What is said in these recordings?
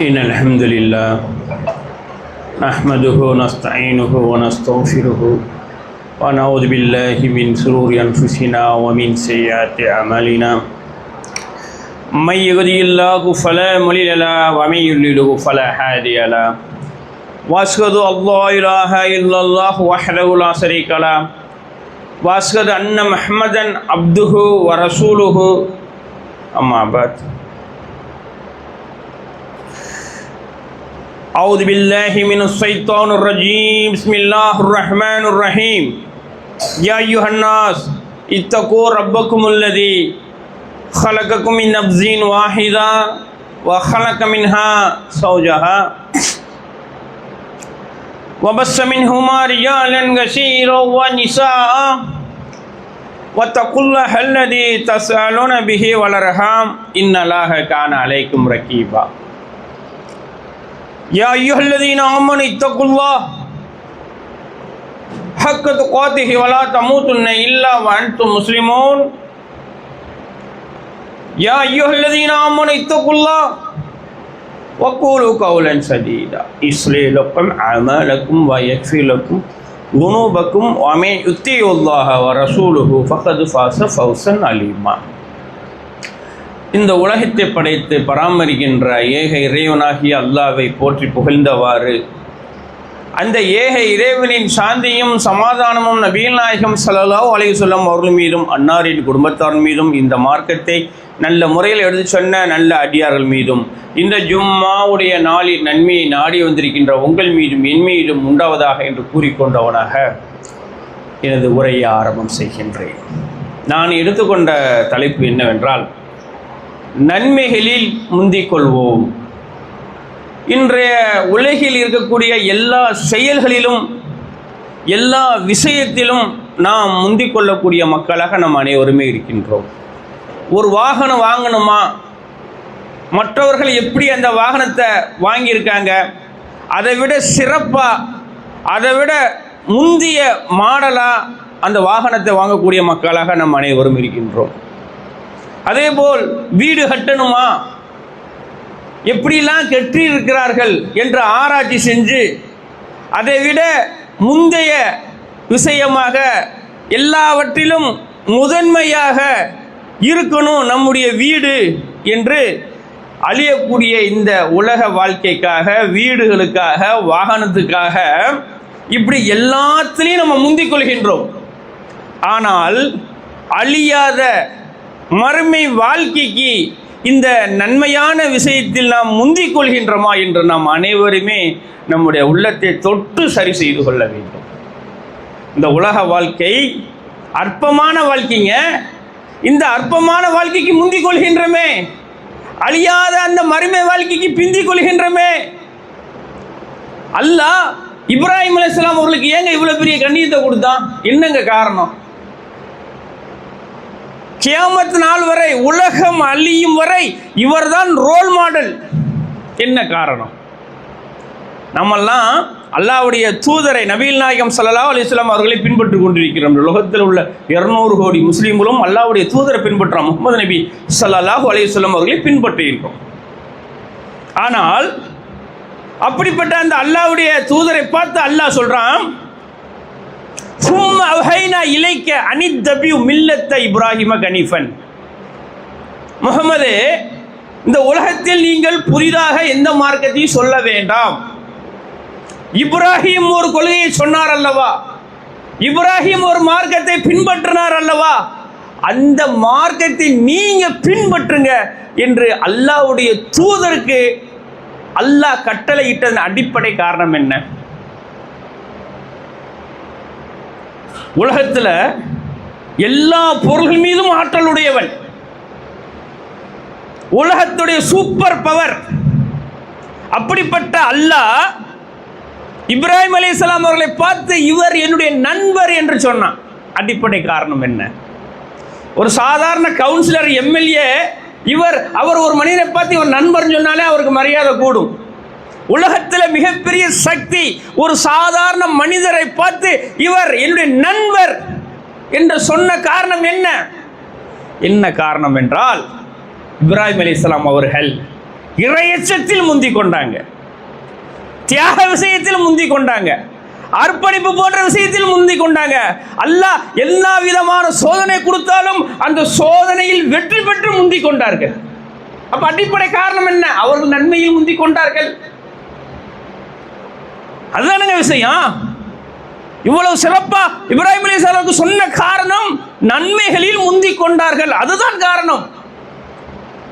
إن الحمد لله نحمده ونستعينه ونستغفره ونعوذ بالله من شرور أنفسنا ومن سيئات أعمالنا. من يهده الله فلا مضل له ومن يضلل فلا هادي له. وأشهد أن لا إله إلا الله وحده لا شريك له. وأشهد أن محمدا عبده ورسوله. أما بعد. أعوذ بالله من الشيطان الرجيم. بسم الله الرحمن الرحيم. يا أيها الناس اتقوا ربكم الذي خلقكم من نفس واحدة وخلق منها زوجها وبث منهما رجالا كثيرا ونساء. واتقوا الله الذي تسألون به والأرحام. إن الله كان عليكم رقيبا يا أيها الذين آمنوا اتقوا الله حق تقاته ولا تموتن إلا وأنتم مسلمون. يا أيها الذين آمنوا اتقوا الله وقولوا قولا سديدا. يصلح لكم أعمالكم ويكفي لكم ذنوبكم. ومن يطيع الله ورسوله فقد فاز فوزا عليما இந்த உலகத்தை படைத்து பராமரிக்கின்ற ஏக இறைவனாகிய அல்லாவை போற்றி புகழ்ந்தவாறு. அந்த ஏக இறைவனின் சாந்தியும் சமாதானமும் நபீல் நாயகம் சல்லல்லாஹு அலைஹி அவர்கள் மீதும் அன்னாரின் குடும்பத்தார் மீதும் இந்த மார்க்கத்தை நல்ல முறையில் எடுத்து சொன்ன நல்ல அடியார்கள் மீதும் இந்த ஜும்மாவுடைய நாளின் நன்மையை நாடி வந்திருக்கின்ற உங்கள் மீதும் என் மீதும் உண்டாவதாக என்று கூறிக்கொண்டவனாக எனது உரையை ஆரம்பம் செய்கின்றேன். நான் எடுத்துக்கொண்ட தலைப்பு என்னவென்றால் நன்மைகளில் முந்திக் கொள்வோம் இன்றைய உலகில் இருக்கக்கூடிய எல்லா செயல்களிலும் எல்லா விஷயத்திலும் நாம் முந்திக் கொள்ளக்கூடிய மக்களாக நம் அனைவருமே இருக்கின்றோம். ஒரு வாகனம் வாங்கணுமா? மற்றவர்கள் எப்படி அந்த வாகனத்தை வாங்கியிருக்காங்க? அதை விட சிறப்பாக அதை விட முந்திய மாடலாக அந்த வாகனத்தை வாங்கக்கூடிய மக்களாக நம் அனைவரும் இருக்கின்றோம். அதே போல் வீடு கட்டணுமா? எப்படிலாம் கட்டி இருக்கிறார்கள் என்று ஆராய்ச்சி செஞ்சு அதை விட முந்தைய விஷயமாக எல்லாவற்றிலும் முதன்மையாக இருக்கணும் நம்முடைய வீடு என்று அழியக்கூடிய இந்த உலக வாழ்க்கைக்காக வீடுகளுக்காக வாகனத்துக்காக இப்படி எல்லாத்துலேயும் நம்ம முந்திக் கொள்கின்றோம். ஆனால் அழியாத மறுமை வாழ்க்கைக்கு இந்த நன்மையான விஷயத்தில் நாம் முந்திக் கொள்கின்றோமா என்று நாம் அனைவருமே நம்முடைய உள்ளத்தை தொட்டு சரி செய்து கொள்ள வேண்டும். இந்த உலக வாழ்க்கை அற்பமான வாழ்க்கைங்க. இந்த அற்பமான வாழ்க்கைக்கு முந்திக் கொள்கின்றமே. அழியாத அந்த மறுமை வாழ்க்கைக்கு பிந்திக் கொள்கின்றமே. அல்லாஹ் இப்ராஹிம் அலிஸ்லாம் அவர்களுக்கு ஏங்க இவ்வளோ பெரிய கண்ணியத்தை கொடுத்தான்? என்னங்க காரணம்? கியாமத் நாள் வரை உலகம் அழியும் வரை இவர்தான் ரோல் மாடல் என்ன காரணம்? நம்மெல்லாம் அல்லாவுடைய தூதரை நபீல் நாயகம் சல்லா அலிஸ்லாம் அவர்களை பின்பற்றி கொண்டிருக்கிறோம். உலகத்தில் உள்ள இருநூறு கோடி முஸ்லீம்களும் அல்லாவுடைய தூதரை பின்பற்றோம் முகமது நபி சல்லாஹூ அலிஸ்லாம் அவர்களை பின்பற்றுகின்றோம் ஆனால் அப்படிப்பட்ட அந்த அல்லாவுடைய தூதரை பார்த்து அல்லாஹ் சொல்றான் சும்மா அவுஹைனா இலைக்க அனித்தபியு மில்லத்த இப்ராஹிம கனிஃபன். முகமது இந்த உலகத்தில் நீங்கள் புதிதாக எந்த மார்க்கத்தையும் சொல்ல வேண்டாம். இப்ராஹிம் ஒரு கொள்கையை சொன்னார் அல்லவா? இப்ராஹிம் ஒரு மார்க்கத்தை பின்பற்றினார் அல்லவா? அந்த மார்க்கத்தை நீங்க பின்பற்றுங்க என்று அல்லாவுடைய தூதருக்கு அல்லாஹ் கட்டளையிட்டதன் அடிப்படை காரணம் என்ன? உலகத்தில் எல்லா பொருள்கள் மீதும் ஆற்றல் உடையவன். உலகத்துடைய சூப்பர் பவர் அப்படிப்பட்ட அல்லாஹ் இப்ராஹிம் அலிஸ்லாம் அவர்களை பார்த்து இவர் என்னுடைய நண்பர் என்று சொன்னான். அடிப்படை காரணம் என்ன? ஒரு சாதாரண கவுன்சிலர் எம்எல்ஏ இவர் அவர் ஒரு மனிதனை பார்த்து இவர் நண்பர் சொன்னாலே அவருக்கு மரியாதை கூடும். உலகத்தில் மிகப்பெரிய சக்தி ஒரு சாதாரண மனிதரை பார்த்து இவர் என்னுடைய நண்பர் என்று சொன்ன காரணம் என்ன? என்ன காரணம் என்றால் இப்ராஹிம் அலிஸ்லாம் அவர்கள் இறையச்சத்தில் முந்தி கொண்டாங்க. தியாக விஷயத்தில் முந்தி கொண்டாங்க. அர்ப்பணிப்பு போன்ற விஷயத்தில் முந்தி கொண்டாங்க. அல்லாஹ் எல்லா விதமான சோதனை கொடுத்தாலும் அந்த சோதனையில் வெற்றி பெற்று முந்தி கொண்டார்கள். அப்ப அடிப்படை காரணம் என்ன? அவர்கள் நன்மையில் முந்தி கொண்டார்கள். அதுதானுங்க விஷயம். இவ்வளவு சிறப்பா இப்ராஹிம் அலி சொன்ன காரணம் நன்மைகளில் முந்தி கொண்டார்கள். அதுதான் காரணம்.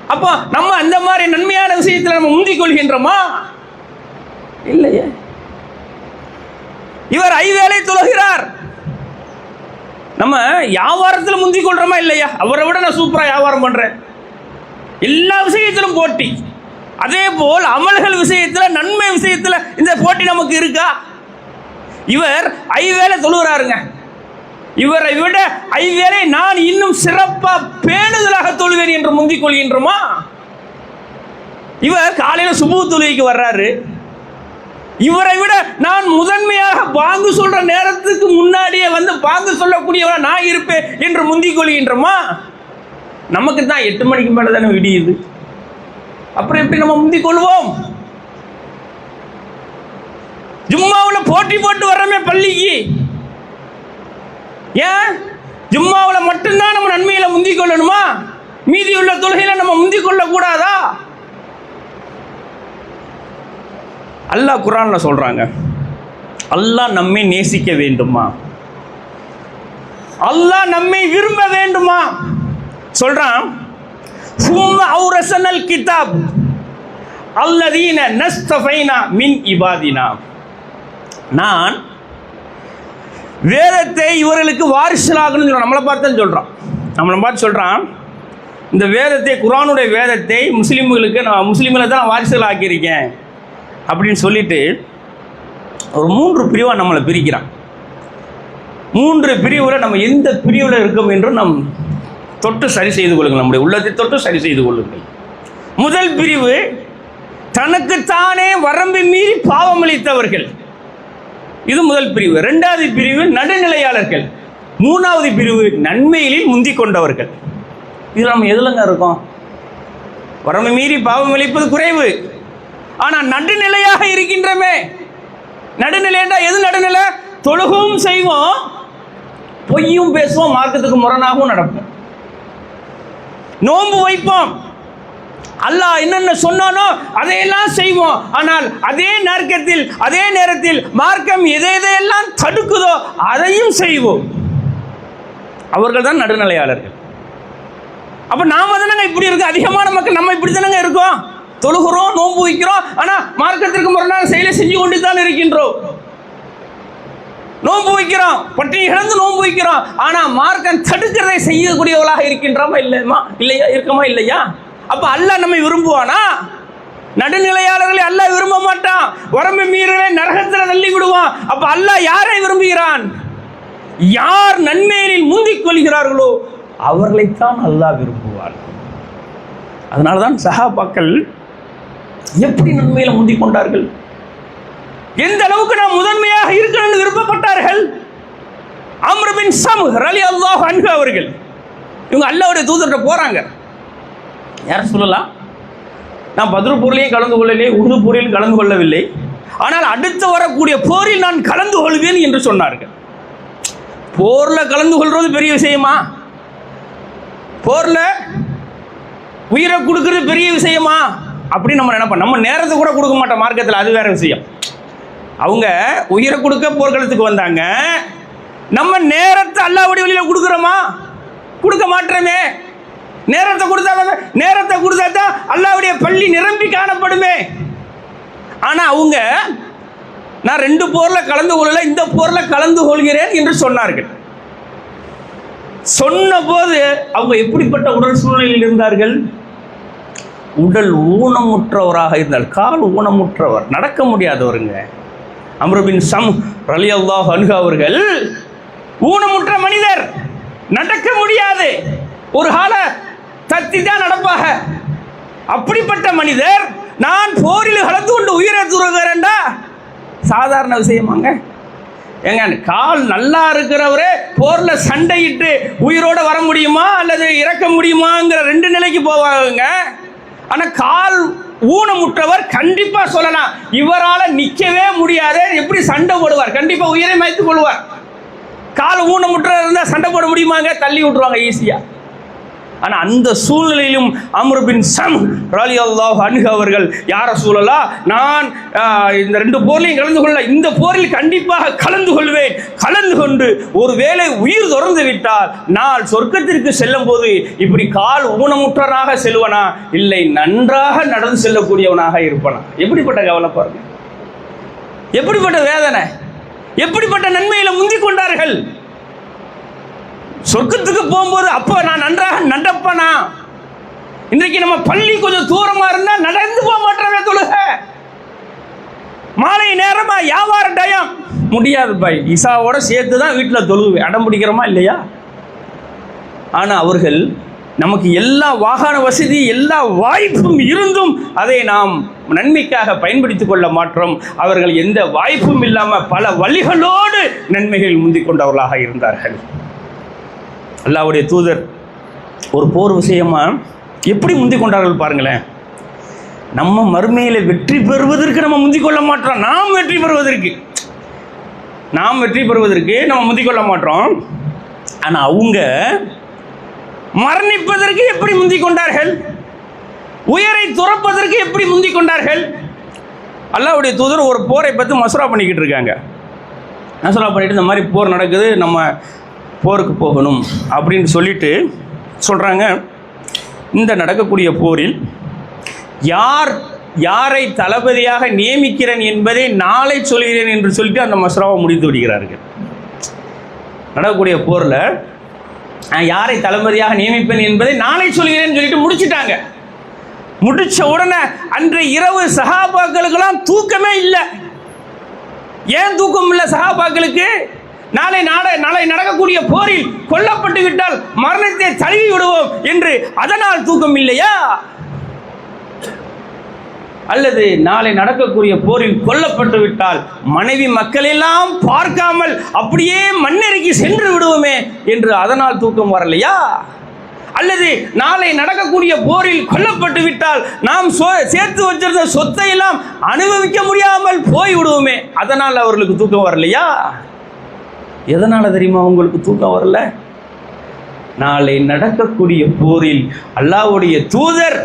அப்போ நம்ம அந்த மாதிரி நன்மையான விஷயத்தில் நம்ம முந்திக் கொள்கின்றோமா? இல்லையே. இவர் ஐவேளை தொழுகிறார். நம்ம வியாபாரத்தில் முந்தி கொள்றோமா இல்லையா? அவரை விட நான் சூப்பராக வியாபாரம் பண்றேன். எல்லா விஷயத்திலும் போட்டி. அதே போல் அமல்கள் விஷயத்தில் நன்மை விஷயத்தில் இந்த போட்டி நமக்கு இருக்கா? இவர் ஐவேளை தொழுகிறாருங்க. இவரை விட ஐவேளை நான் இன்னும் சிறப்பாக பேணுதலாக தொழுவேன் என்று முந்திக் கொள்கின்றோமா? இவர் காலையில் சுபு தொழுகைக்கு வர்றாரு. இவரை விட நான் முதன்மையாக பாங்கு சொல்ற நேரத்துக்கு முன்னாடியே வந்து பாங்கு சொல்லக்கூடியவரா நான் இருப்பேன் என்று முந்திக் கொள்கின்றோமா? நமக்கு தான் எட்டு மணிக்கு மேலே தானே விடியுது. அப்புறம் எப்படி நம்ம முந்திக் கொள்வோம்? ஜும்மாவில் போட்டி போட்டு வர்றோமே பள்ளிக்கு. ஏன்? ஜும்மாவில் மட்டும்தான் நம்ம நன்மையில முந்திக் கொள்ளணுமா? மீதி உள்ள தொழுகையில் நம்ம முந்திக் கொள்ளக்கூடாதா? அல்லாஹ் குரானில் சொல்றாங்க. அல்லாஹ் நம்மை நேசிக்க வேண்டுமா? அல்லாஹ் நம்மை விரும்ப வேண்டுமா? சொல்றான். சும்ம அவுரசனல் கிதாப் அல்லதீன நஸ்தஃபைனா மின் இபாதினா நான் வேதத்தை இவர்களுக்கு வாரிசலாகணும்னு சொல்றான். நம்மளை பார்த்து தான் சொல்றான். நம்மளை பார்த்து சொல்றான் இந்த வேதத்தை குரானுடைய வேதத்தை முஸ்லீம்களுக்கு நான் முஸ்லீம்களை தான் வாரிசுகள் ஆக்கியிருக்கேன் அப்படின்னு சொல்லிட்டு ஒரு மூன்று பிரிவாக நம்மளை பிரிக்கிறான். மூன்று பிரிவில் நம்ம எந்த பிரிவில் இருக்கோம் என்றும் நம் தொட்டு சரி செய்து கொள்ளுங்கள். நம்முடைய உள்ளத்தை தொட்டு சரி செய்து கொள்ளுங்கள். முதல் பிரிவு தனக்குத்தானே வரம்பு மீறி பாவமளித்தவர்கள் இது முதல் பிரிவு. இரண்டாவது பிரிவு நடுநிலையாளர்கள். மூணாவது பிரிவு நன்மையிலில் முந்தி கொண்டவர்கள். இது நம்ம எதுலங்க இருக்கோம்? வரம்பு மீறி பாவம் அளிப்பது குறைவு. ஆனால் நடுநிலையாக இருக்கின்றமே. நடுநிலைன்றா எது நடுநிலை? தொழுகவும் செய்வோம் பொய்யும் பேசுவோம் மார்க்கத்துக்கு முரணாகவும் நடப்போம். நோன்பு வைப்போம். அல்லாஹ் என்னென்ன சொன்னானோ அதையெல்லாம் செய்வோம். ஆனால் அதே நற்கத்தில் அதே நேரத்தில் மார்க்கம் எதை எதையெல்லாம் தடுக்குதோ அதையும் செய்வோம். அவர்கள் தான் நடுநிலையாளர்கள். அப்போ நாம் தானங்க இப்படி இருக்கு அதிகமான மக்கள் நம்ம இப்படி தானங்க இருக்கோம்? தொழுகிறோம் நோன்பு வைக்கிறோம். ஆனால் மார்க்கத்திற்கு முரணாக செயலை செஞ்சு கொண்டு தான் இருக்கின்றோம். நோன்பு வைக்கிறோம். பட்டினி கிடந்து நோன்பு வைக்கிறோம். ஆனா மார்க்கம் தடுக்கிறதை செய்யக்கூடியவளாக இருக்கின்றோமா இல்லையா இல்லையா? இருக்கமா இல்லையா? அப்ப அல்லாஹ் நம்மை விரும்புவானா? நடுநிலையாளர்களை அல்லாஹ் விரும்ப மாட்டான். வரம்பு மீறலை நரகத்தில் தள்ளி விடுவான். அப்ப அல்லாஹ் யாரை விரும்புகிறான்? யார் நன்மையில் முந்திக் கொள்கிறார்களோ அவர்களைத்தான் அல்லாஹ் விரும்புவார் அதனால தான் சஹாபாக்கள் எப்படி நன்மையில முந்திக் கொண்டார்கள்? எந்த அளவுக்கு நாம் முதன்மையாக இருக்கணும்னு விருப்பப்பட்டார்கள். அம்ரபின் சம் ரலி அல்லாஹ் அன்பு அவர்கள். இவங்க அல்லாவுடைய தூதர்கிட்ட போகிறாங்க யார் சொல்லலாம் நான் பதில் போர்லையும் கலந்து கொள்ளவில்லை உருது போரில் கலந்து கொள்ளவில்லை. ஆனால் அடுத்து வரக்கூடிய போரில் நான் கலந்து கொள்வேன் என்று சொன்னார்கள். போரில் கலந்து கொள்வது பெரிய விஷயமா? போரில் உயிரை கொடுக்கறது பெரிய விஷயமா? அப்படின்னு நம்ம நினைப்போம். நம்ம நேரத்தை கூட கொடுக்க மாட்டோம் மார்க்கத்தில். அது வேற விஷயம். அவங்க உயிரை கொடுக்க போர்க்களத்துக்கு வந்தாங்க. நம்ம நேரத்தை அல்லாவுடைய வழியில் கொடுக்குறோமா? கொடுக்க மாட்டோமே. நேரத்தை கொடுத்தா நேரத்தை கொடுத்தா தான் அல்லாவுடைய பள்ளி நிரம்பி காணப்படுமே. ஆனால் அவங்க நான் ரெண்டு போரில் கலந்து கொள்ளல இந்த போரில் கலந்து கொள்கிறேன் என்று சொன்னார்கள். சொன்னபோது அவங்க எப்படிப்பட்ட உடல் சூழ்நிலையில் இருந்தார்கள்? உடல் ஊனமுற்றவராக இருந்தால் கால் ஊனமுற்றவர் நடக்க முடியாதவருங்க. அம்ருபின் சம் ரலி அல்லாஹ் அனுகு அவர்கள் ஊனமுற்ற மனிதர் நடக்க முடியாது. ஒரு கால தத்தி தான் நடப்பாக. அப்படிப்பட்ட மனிதர் நான் போரில் கலந்து கொண்டு உயிரை துறகிறேன்டா சாதாரண விஷயமாங்க. ஏங்க கால் நல்லா இருக்கிறவரே போர்ல சண்டையிட்டு உயிரோட வர முடியுமா அல்லது இறக்க முடியுமாங்கிற ரெண்டு நிலைக்கு போவாங்க ஆனா கால் ஊனமுற்றவர் கண்டிப்பா சொல்லலாம். இவரால நிக்கவே முடியாது. எப்படி சண்டை போடுவார்? கண்டிப்பா உயிரை மாய்த்துக் கொள்வார். கால் ஊனமுற்றவர் இருந்தா சண்டை போட முடியுமாங்க? தள்ளி விட்டுருவாங்க ஈஸியா. ஆனால் அந்த சூழ்நிலையிலும் அம்ருபின் சம் ரலி அல்லாஹ் அன்ஹு அவர்கள் யார சூழலா நான் இந்த ரெண்டு போர்லையும் கலந்து கொள்ள இந்த போரில் கண்டிப்பாக கலந்து கொள்வேன். கலந்து கொண்டு ஒருவேளை உயிர் தொடர்ந்து விட்டால் நான் சொர்க்கத்திற்கு செல்லும் போது இப்படி கால் ஊனமுற்றனாக செல்வனா இல்லை நன்றாக நடந்து செல்லக்கூடியவனாக இருப்பனா? எப்படிப்பட்ட கவலை பாருங்க. எப்படிப்பட்ட வேதனை? எப்படிப்பட்ட நன்மையில முந்திக் கொண்டார்கள்? சொர்க்கத்துக்கு போகும்போது அப்போ நான் நன்றாக நடப்பனா இன்றைக்கு நம்ம பள்ளி கொஞ்சம் தூரமா இருந்தா நடந்து போக மாட்டோமே தொழுக. மாலை நேரமா வியாபார டயம். முடியாது பாய் இசாவோட சேர்த்து தான் வீட்டில் தொழுவேன். அடம் பிடிக்கிறோமா இல்லையா? ஆனால் அவர்கள் நமக்கு எல்லா வாகன வசதி எல்லா வாய்ப்பும் இருந்தும் அதை நாம் நன்மைக்காக பயன்படுத்திக் கொள்ள மாற்றோம் அவர்கள் எந்த வாய்ப்பும் இல்லாமல் பல வழிகளோடு நன்மைகள் முந்திக் கொண்டவர்களாக இருந்தார்கள். அல்லாவுடைய தூதர் ஒரு போர் விஷயமாக எப்படி முந்திக் கொண்டார்கள் பாருங்களேன்? நம்ம மறுமையில் வெற்றி பெறுவதற்கு நம்ம முந்திக் கொள்ள மாட்டோம். நாம் வெற்றி பெறுவதற்கு. நாம் வெற்றி பெறுவதற்கு நம்ம முந்திக் கொள்ள மாட்டோம். ஆனால் அவங்க மரணிப்பதற்கு எப்படி முந்திக் கொண்டார்கள் உயரை துறப்பதற்கு எப்படி முந்திக் கொண்டார்கள் அல்லாவுடைய தூதர் ஒரு போரை பற்றி மசூரா பண்ணிக்கிட்டு இருக்காங்க. மசூரா பண்ணிட்டு இந்த மாதிரி போர் நடக்குது. நம்ம போருக்கு போகணும் அப்படின்னு சொல்லிட்டு சொல்கிறாங்க இந்த நடக்கக்கூடிய போரில் யார் யாரை தளபதியாக நியமிக்கிறேன் என்பதை நாளை சொல்கிறேன் என்று சொல்லிட்டு அந்த மசூராவை முடித்து விடுகிறார்கள். நடக்கக்கூடிய போரில் நான் யாரை தளபதியாக நியமிப்பேன் என்பதை நாளை சொல்கிறேன்னு சொல்லிட்டு முடிச்சிட்டாங்க. முடிச்ச உடனே அன்றைய இரவு சகாபாக்களுக்கெல்லாம் தூக்கமே இல்லை. ஏன் தூக்கம் இல்லை சகாபாக்களுக்கு? நாளை நாட நாளை நடக்கக்கூடிய போரில் கொல்லப்பட்டு விட்டால் மரணத்தை தழுவி விடுவோம் என்று அதனால் தூக்கம் இல்லையா? அல்லது நாளை நடக்கக்கூடிய போரில் கொல்லப்பட்டு விட்டால் மனைவி மக்களெல்லாம் பார்க்காமல் அப்படியே மண்ணெருக்கி சென்று விடுவோமே என்று அதனால் தூக்கம் வரலையா? அல்லது நாளை நடக்கக்கூடிய போரில் கொல்லப்பட்டு விட்டால் நாம் சேர்த்து வச்சிருந்த சொத்தை எல்லாம் அனுபவிக்க முடியாமல் போய் விடுவோமே அதனால் அவர்களுக்கு தூக்கம் வரலையா? எதனால் தெரியுமா உங்களுக்கு தூக்கம் வரல? நாளை நடக்கக்கூடிய போரில் அல்லாவுடைய தூதர்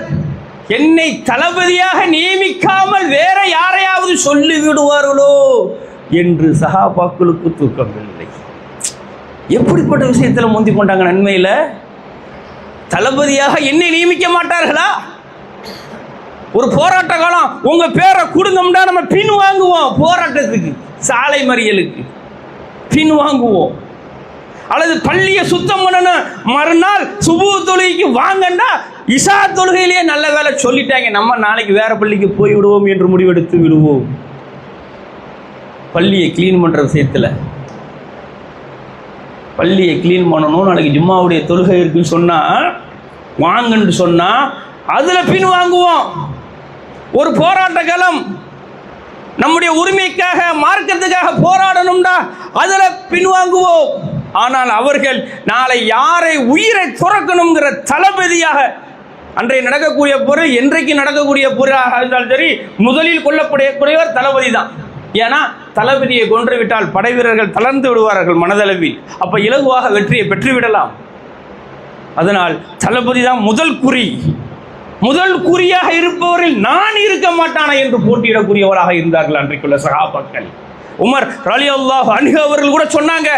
என்னை தளபதியாக நியமிக்காமல் வேற யாரையாவது சொல்லி விடுவார்களோ என்று சகாபாக்களுக்கு தூக்கம் இல்லை. எப்படிப்பட்ட விஷயத்தில் முந்தி கொண்டாங்க நன்மையில்? தளபதியாக என்னை நியமிக்க மாட்டார்களா? ஒரு போராட்ட காலம் உங்கள் பேரை கொடுங்கம்னா நம்ம பின் வாங்குவோம். போராட்டத்துக்கு சாலை மறியலுக்கு. பின் வாங்குவோம் அல்லது பள்ளியை சுத்தம் பண்ணணும். மறுநாள் சுபு தொழுகைக்கு வாங்கன்னா இசா தொழுகையிலேயே நல்ல வேலை சொல்லிட்டாங்க. நம்ம நாளைக்கு வேற பள்ளிக்கு போய் விடுவோம் என்று முடிவெடுத்து விடுவோம். பள்ளியை க்ளீன் பண்ணுற விஷயத்தில். பள்ளியை க்ளீன் பண்ணணும். நாளைக்கு ஜும்மாவுடைய தொழுகை இருக்குன்னு சொன்னால் வாங்கன்னு சொன்னால் அதில் பின் வாங்குவோம் ஒரு போராட்ட களம். நம்முடைய உரிமைக்காக மார்க்கத்துக்காக போராடணும்டா அதில் பின்வாங்குவோம். ஆனால் அவர்கள் நாளை யாரை உயிரை துறக்கணுங்கிற தளபதியாக அன்றைய நடக்கக்கூடிய பொருள் என்றைக்கு நடக்கக்கூடிய பொருளாக இருந்தாலும் சரி முதலில் கொல்லப்படக்கூடியவர் தளபதி தான். ஏன்னா தளபதியை கொன்று விட்டால் படை வீரர்கள் தளர்ந்து விடுவார்கள் மனதளவில். அப்ப இலகுவாக வெற்றியை பெற்றுவிடலாம். அதனால் தளபதி தான் முதல் குறி. முதல் குறியாக இருப்பவரில் நான் இருக்க மாட்டானா என்று போட்டியிடக்கூடியவராக இருந்தார்கள் அன்றைக்குள்ள சகாபாக்கள். உமர் ரலி அல்லாஹ் அணுக அவர்கள் கூட சொன்னாங்க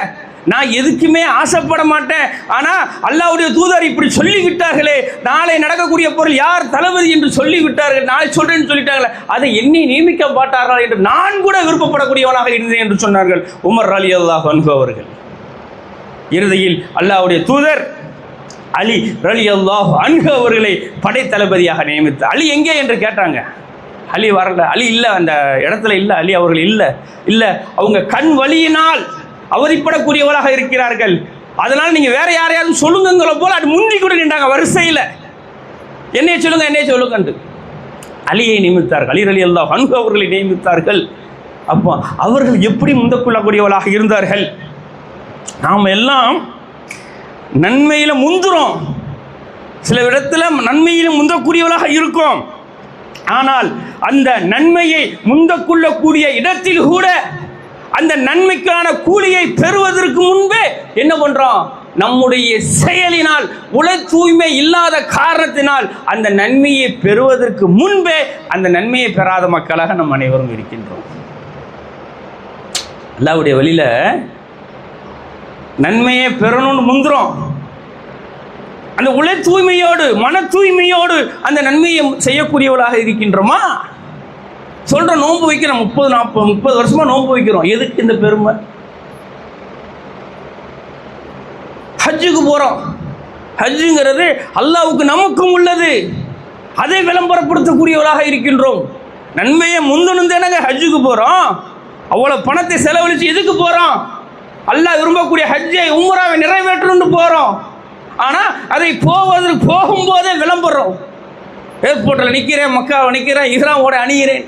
நான் எதுக்குமே ஆசைப்பட மாட்டேன். ஆனா அல்லாவுடைய தூதர் இப்படி சொல்லிவிட்டார்களே நாளை நடக்கக்கூடிய பொருள் யார் தளபதி என்று சொல்லிவிட்டார்கள் நாளை சொல்றேன்னு சொல்லிட்டாங்களே அதை எண்ணி நியமிக்க மாட்டார்கள் என்று நான் கூட விருப்பப்படக்கூடியவனாக இருந்தேன் என்று சொன்னார்கள் உமர் ரலி அல்லாஹ் அன்ஹு அவர்கள். இறுதியில் அல்லாஹ்வுடைய தூதர் அலி ரலி அல்லாஹ் அன்ஹு அவர்களை படைத்தளபதியாக நியமித்து அலி எங்கே என்று கேட்டாங்க. அலி வரல அலி இல்லை அந்த இடத்துல இல்லை அலி அவர்கள் இல்லை இல்லை. அவங்க கண் வழியினால் அவதிப்படக்கூடியவராக இருக்கிறார்கள். அதனால் நீங்கள் வேற யாரையாவது சொல்லுங்கிற போல் அது முந்தி கூட நின்றாங்க வரிசையில். என்னைய சொல்லுங்க என்னைய சொல்லுங்கன்ட்டு அலியை நியமித்தார்கள் அலி அலி அல்லாஹ் அன்ஹு அவர்களை நியமித்தார்கள். அப்போ அவர்கள் எப்படி முந்தக்கொள்ளக்கூடியவர்களாக இருந்தார்கள்? நாம் எல்லாம் நன்மையில் முந்துறோம். சில இடத்துல நன்மையில் முந்தக்கூடியவளாக இருக்கும். ஆனால் அந்த நன்மையை முந்தக்கொள்ளக்கூடிய இடத்தில் கூட அந்த நன்மைக்கான கூலியை பெறுவதற்கு முன்பே என்ன பண்றோம்? நம்முடைய செயலினால் உல தூய்மை இல்லாத காரணத்தினால் அந்த நன்மையை பெறுவதற்கு முன்பே அந்த நன்மையை பெறாத மக்களாக நம் அனைவரும் இருக்கின்றோம். அல்லாவுடைய வழியில நன்மையை பெறணும்னு முந்துறோம். அந்த உள தூய்மையோடு மன தூய்மையோடு அந்த நன்மையை செய்யக்கூடியவளாக இருக்கின்றோமா? சொல்ற நோன்பு வைக்கிறோம் முப்பது நாற்பது முப்பது வருஷமா நோன்பு வைக்கிறோம். எதுக்கு இந்த பெருமை? ஹஜ்ஜுக்கு போறோம். ஹஜ்ஜுங்கிறது அல்லாவுக்கு நமக்கும் உள்ளது. அதை விளம்பரப்படுத்தக்கூடியவராக இருக்கின்றோம். நன்மையை முந்தணும் தானங்க ஹஜ்ஜுக்கு போறோம். அவ்வளவு பணத்தை செலவழிச்சு எதுக்கு போறோம்? அல்லாஹ் விரும்பக்கூடிய ஹஜ்ஜை உம்ராவை நிறைவேற்றணும்னு போகிறோம் ஆனால் அதை போவதற்கு போகும்போதே விளம்பரம். ஏர்போர்ட்டில் நிற்கிறேன் மக்காவை நிற்கிறேன் இஹ்ராமோட அணிகிறேன்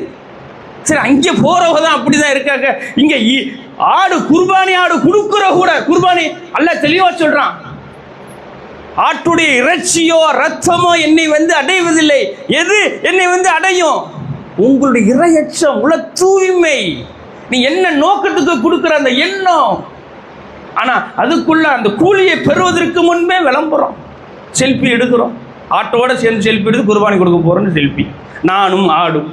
சரி அங்கே போகிறவங்க தான் அப்படி தான் இருக்காங்க. இங்கே இ- ஆடு குர்பானி ஆடு கொடுக்குற கூட குர்பானி அல்ல தெளிவாக சொல்கிறான் ஆட்டுடைய இறைச்சியோ ரத்தமோ என்னை வந்து அடைவதில்லை. எது என்னை வந்து அடையும்? உங்களுடைய இரையச்சம் உள்ள தூய்மை நீ என்ன நோக்கத்துக்கு கொடுக்குற அந்த எண்ணம்? ஆனால் அதுக்குள்ள அந்த கூலியை பெறுவதற்கு முன்பே விளம்புறோம். செல்ஃபி எடுக்கிறோம். ஆட்டோட சேர்ந்து செல்ஃபி எடுத்து குர்பானி கொடுக்க போறோம்னு செல்ஃபி. நானும் ஆடும்.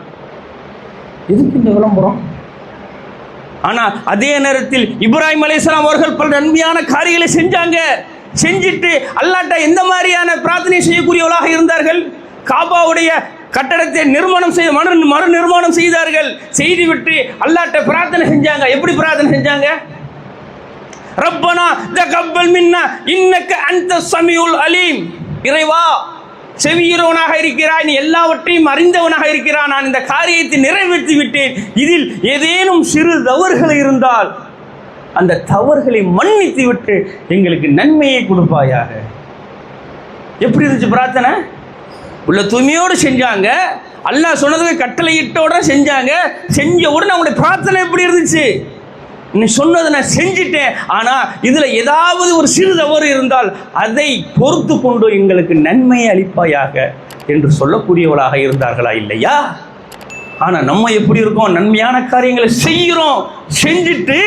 எதுக்கு இந்த விளம்பரம் ஆனால் அதே நேரத்தில் இப்ராஹிம் அலிஸ்லாம் அவர்கள் பல நன்மையான காரியங்களை செஞ்சாங்க. செஞ்சுட்டு அல்லாட்ட எந்த மாதிரியான பிரார்த்தனை செய்யக்கூடியவர்களாக இருந்தார்கள்? காபாவுடைய கட்டடத்தை நிர்மாணம் செய்ய மறு மறு நிர்மாணம் செய்தார்கள். செய்துவிட்டு அல்லாட்ட பிரார்த்தனை செஞ்சாங்க. எப்படி பிரார்த்தனை செஞ்சாங்க? ரப்பனா தகப்பல் மின்னா இன்னக்க அந்த சமியுல் அலீம். இறைவா செவியுறவனாக இருக்கிறாய் நீ எல்லாவற்றையும் அறிந்தவனாக இருக்கிறாய். நான் இந்த காரியத்தை நிறைவேற்றி விட்டேன். இதில் ஏதேனும் சிறு தவறுகள் இருந்தால் அந்த தவறுகளை மன்னித்து விட்டு எங்களுக்கு நன்மையை கொடுப்பாயாக. எப்படி இருந்துச்சு பிரார்த்தனை? உள்ள தூய்மையோடு செஞ்சாங்க. அல்லாஹ் சொன்னதுக்கு கட்டளையிட்ட செஞ்சாங்க. செஞ்ச உடனே அவங்களுடைய பிரார்த்தனை எப்படி இருந்துச்சு? நீ சொன்னதை நான் செஞ்சிட்டேன். ஆனால் இதில் ஏதாவது ஒரு சிறு தவறு இருந்தால் அதை பொறுத்து கொண்டு எங்களுக்கு நன்மையை அளிப்பாயாக என்று சொல்லக்கூடியவளாக இருந்தார்களா இல்லையா? ஆனால் நம்ம எப்படி இருக்கோம்? நன்மையான காரியங்களை செய்கிறோம். செஞ்சுட்டு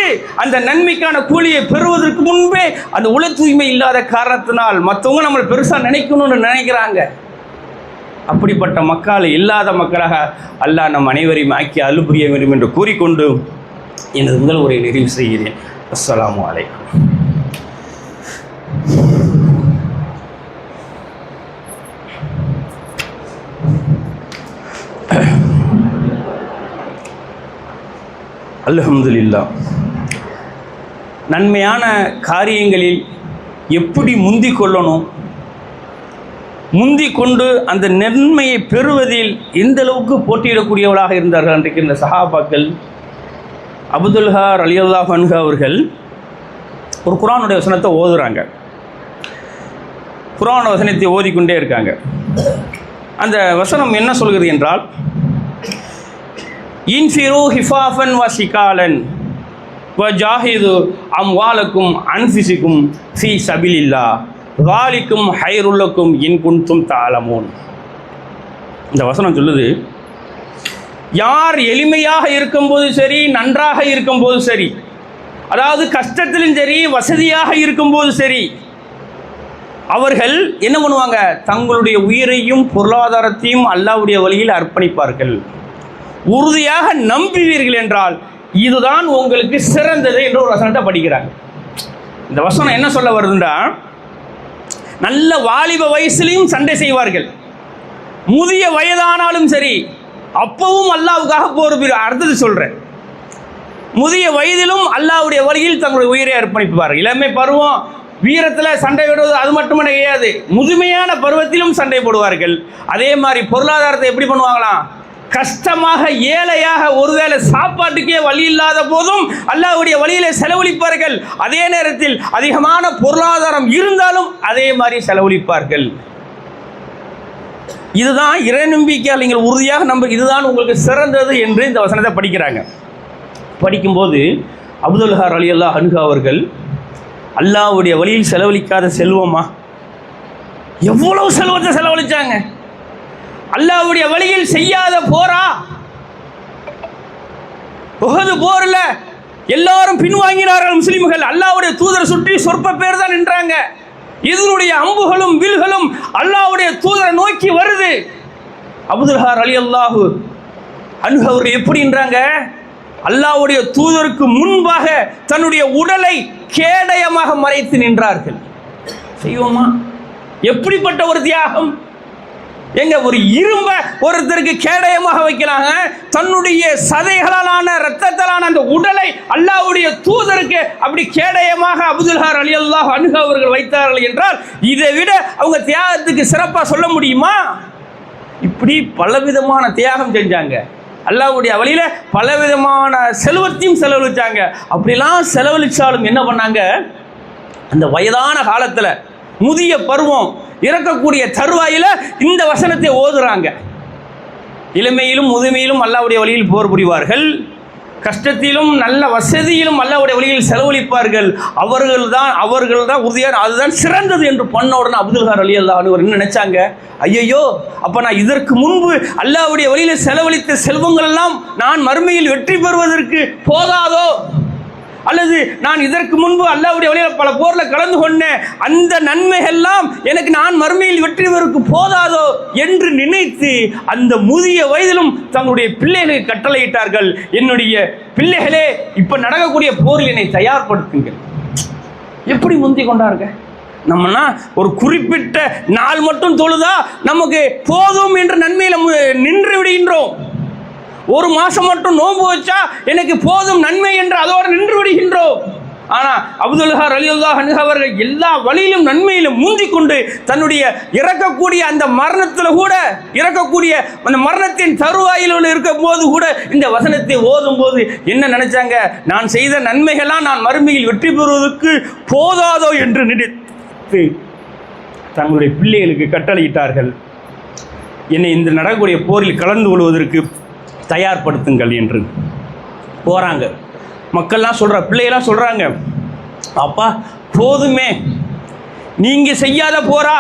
அந்த நன்மைக்கான கூலியை பெறுவதற்கு முன்பே அந்த உல தூய்மை இல்லாத காரணத்தினால் மற்றவங்க நம்மளை பெருசாக நினைக்கணும்னு நினைக்கிறாங்க. அப்படிப்பட்ட மக்கள் இல்லாத மக்களாக அல்லாஹ் நம் அனைவரையும் ஆக்கி அலுபுரிய வேண்டும் என்று கூறிக்கொண்டு எனது முதல் உரையை நிறைவு செய்கிறேன். அஸ்ஸலாமு அலைக்கும். அல்ஹம்துலில்லா. நன்மையான காரியங்களில் எப்படி முந்திக் கொள்ளணும்? முந்திக் கொண்டு அந்த நன்மையை பெறுவதில் எந்த அளவுக்கு போட்டியிடக்கூடியவளாக இருந்தார்கள்? அன்றைக்கு இந்த சஹாபாக்கள் அப்துல்ஹா அலியுல்லாஹ் அன்ஹா அவர்கள் ஒரு குரானுடைய வசனத்தை ஓதுறாங்க. குரான் வசனத்தை ஓதிக்கொண்டே இருக்காங்க. அந்த வசனம் என்ன சொல்கிறது என்றால் இன்ஃபிரு ஹிஃபாஃபன் வ சிகாலன் வ ஜாஹிது அம்வாலக்கும் அன்ஃபிசிக்கும் ஃபி சபிலில்லா வாலிக்கும் ஹைருல்லக்கும் இன் குன்தும் தாளமோன் இந்த வசனம் சொல்லுது யார் எளிமையாக இருக்கும்போது சரி நன்றாக இருக்கும்போது சரி. அதாவது கஷ்டத்திலும் சரி வசதியாக இருக்கும்போது சரி. அவர்கள் என்ன பண்ணுவாங்க? தங்களுடைய உயிரையும் பொருளாதாரத்தையும் அல்லாவுடைய வழியில் அர்ப்பணிப்பார்கள். உறுதியாக நம்புவீர்கள் என்றால் இதுதான் உங்களுக்கு சிறந்தது என்று ஒரு வசனத்தை படிக்கிறாங்க. இந்த வசனம் என்ன சொல்ல வருதுன்னா நல்ல வாலிப வயசுலையும் சண்டை செய்வார்கள். முதிய வயதானாலும் சரி அப்பவும் அல்லாவுக்காக போர் புரி- அடுத்தது சொல்கிறேன் முதிய வயதிலும் அல்லாவுடைய வழியில் தங்களுடைய உயிரை அர்ப்பணிப்பார். இளமை பருவம் வீரத்தில் சண்டை விடுவது அது மட்டுமே கிடையாது. முதுமையான பருவத்திலும் சண்டை போடுவார்கள். அதே மாதிரி பொருளாதாரத்தை எப்படி பண்ணுவாங்களாம்? கஷ்டமாக ஏழையாக ஒருவேளை சாப்பாட்டுக்கே வழி இல்லாத போதும் அல்லாவுடைய வழியிலே செலவழிப்பார்கள். அதே நேரத்தில் அதிகமான பொருளாதாரம் இருந்தாலும் அதே மாதிரி செலவழிப்பார்கள். இதுதான் இறை நம்பிக்கையால் நீங்கள் உறுதியாக நம்ப இதுதான் உங்களுக்கு சிறந்தது என்று இந்த வசனத்தை படிக்கிறாங்க. படிக்கும்போது அப்துல்ஹார் அலி அல்லா அன்ஹா அவர்கள் அல்லாஹ்வுடைய வழியில் செலவழிக்காத செல்வமா? எவ்வளவு செல்வத்தை செலவழிச்சாங்க? அல்லாஹ்வுடைய வழியில் செய்யாத போரா? உகது போர்ல எல்லாரும் பின்வாங்கினார்கள் முஸ்லீம்கள். அல்லாவுடைய தூதரை சுற்றி சொற்ப பேர் தான் நின்றாங்க. இதனுடைய அம்புகளும் வில்களும் அல்லாவுடைய தூதரை நோக்கி வருது. அப்துல்ஹார் அலி அல்லாஹு அன்ஹு அவர் எப்படின்றாங்க அல்லாவுடைய தூதருக்கு முன்பாக தன்னுடைய உடலை கேடயமாக மறைத்து நின்றார்கள். செய்வோமா? எப்படிப்பட்ட ஒரு தியாகம்? எங்க ஒரு இரும்ப ஒருத்தருக்கு கேடயமாக வைக்கிறாங்க? தன்னுடைய சதைகளாலான ரத்தத்தாலான அந்த உடலை அல்லாஹ்வுடைய தூதருக்கு அப்படி கேடயமாக அப்துல்ஹார் அலி அல்லாஹ் அணுக அவர்கள் வைத்தார்கள் என்றால் இதை விட அவங்க தியாகத்துக்கு சிறப்பாக சொல்ல முடியுமா? இப்படி பலவிதமான தியாகம் செஞ்சாங்க. அல்லாவுடைய வழியில் பலவிதமான செலவத்தையும் செலவழிச்சாங்க. அப்படிலாம் செலவழிச்சாலும் என்ன பண்ணாங்க? அந்த வயதான காலத்தில் முதிய பருவம் இறக்கக்கூடிய தருவாயில இந்த வசனத்தை ஓதுறாங்க. இளமையிலும் முதுமையிலும் அல்லாவுடைய வழியில் போர் புரிவார்கள். கஷ்டத்திலும் நல்ல வசதியிலும் அல்லாவுடைய வழியில் செலவழிப்பார்கள். அவர்கள் தான் அவர்கள் தான் உறுதியாக அதுதான் சிறந்தது என்று பண்ண உடனே அப்துல்கார் அலி அல்லாஹ் என்ன நினைச்சாங்க? ஐயையோ அப்போ நான் இதற்கு முன்பு அல்லாஹ்வுடைய வழியில் செலவழித்த செல்வங்கள் எல்லாம் நான் மறுமையில் வெற்றி பெறுவதற்கு போதாதோ? அல்லது நான் இதற்கு முன்பு அல்லாவுடைய வழியில் பல போரில் கலந்து கொண்டேன் அந்த நன்மைகள்லாம் எனக்கு நான் மறுமையில் வெற்றிவருக்கு போதாதோ என்று நினைத்து அந்த முதிய வயதிலும் தங்களுடைய பிள்ளைகளுக்கு கட்டளையிட்டார்கள். என்னுடைய பிள்ளைகளே இப்ப நடக்கக்கூடிய போரில் என்னை தயார்படுத்துங்கள். எப்படி முந்தி கொண்டாருங்க நம்மனா ஒரு குறிப்பிட்ட நாள் மட்டும் தொழுதா நமக்கு போதும் என்ற நன்மையில நின்று விடுகின்றோம். ஒரு மாசம் மட்டும் நோன்பு வச்சா எனக்கு போதும் நன்மை என்று அதோடு நின்று விடுகின்றோம். ஆனா அப்துல்ஹார் அலியுல்லா அவர்கள் எல்லா வழியிலும் நன்மையிலும் முந்திக் கொண்டு தன்னுடைய இறக்கக்கூடிய அந்த மரணத்தில் கூட இறக்கக்கூடிய அந்த மரணத்தின் தருவாயில் இருக்கும் போது கூட இந்த வசனத்தை ஓதும் போது என்ன நினைச்சாங்க? நான் செய்த நன்மைகளாம் நான் மறுமையில் வெற்றி பெறுவதற்கு போதாதோ என்று நினைத்து தங்களுடைய பிள்ளைகளுக்கு கட்டளையிட்டார்கள். என்னை இந்த நடக்கக்கூடிய போரில் கலந்து கொள்வதற்கு தயார்படுத்துங்கள் என்று போகிறாங்க மக்கள்லாம் சொல்கிற பிள்ளையெல்லாம் சொல்கிறாங்க அப்பா போதுமே. நீங்கள் செய்யாத போரா.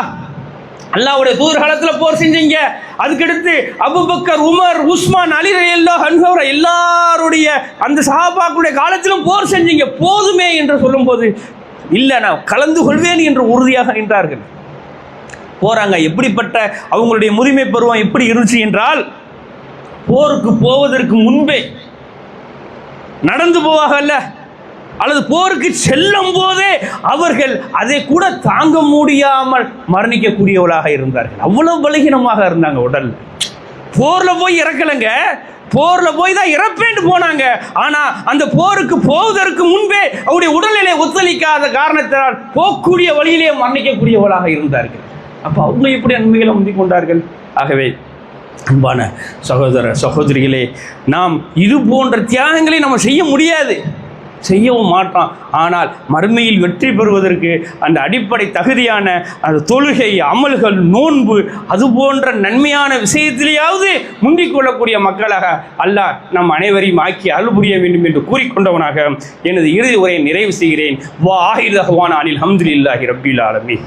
அல்லாவுடைய தூர்காலத்தில் போர் செஞ்சீங்க. அதுக்கடுத்து அபுபக்கர் உமர் உஸ்மான் அலி எல்லா ஹன்ஹவர் எல்லாருடைய அந்த சஹாபாக்களுடைய காலத்திலும் போர் செஞ்சீங்க. போதுமே என்று சொல்லும்போது இல்லை நான் கலந்து கொள்வேன் என்று உறுதியாக நின்றார்கள். போகிறாங்க எப்படிப்பட்ட அவங்களுடைய முதுமை பருவம் எப்படி இருந்துச்சு என்றால் போருக்கு போவதற்கு முன்பே நடந்து போவாகல்ல? அல்லது போருக்கு செல்லும் போதே அவர்கள் அதை கூட தாங்க முடியாமல் மரணிக்கக்கூடியவர்களாக இருந்தார்கள். அவ்வளவு பலகீனமாக இருந்தாங்க உடல். போர்ல போய் இறக்கலைங்க. போர்ல போய் தான் இறப்பேன்னு போனாங்க. ஆனா அந்த போருக்கு போவதற்கு முன்பே அவருடைய உடல்நிலை ஒத்துழைக்காத காரணத்தினால் போகக்கூடிய வழியிலே மரணிக்கக்கூடியவர்களாக இருந்தார்கள். அப்ப அவங்க எப்படி நன்மைகளை முந்திக் கொண்டார்கள்? ஆகவே அன்பான சகோதர சகோதரிகளே நாம் இது போன்ற தியாகங்களை நம்ம செய்ய முடியாது. செய்யவும் மாட்டோம். ஆனால் மறுமையில் வெற்றி பெறுவதற்கு அந்த அடிப்படை தகுதியான அந்த தொழுகை அமல்கள் நோன்பு அது போன்ற நன்மையான விஷயத்திலேயாவது முந்திக் கொள்ளக்கூடிய மக்களாக அல்லாஹ் நம் அனைவரையும் ஆக்கி அருள் புரிய வேண்டும் என்று கூறிக்கொண்டவனாக எனது இறுதி உரையை நிறைவு செய்கிறேன். வா ஆஹிர் ரஹ்வான் அனில் ஹம்துலில்லாஹி ரப்பில் ஆலமி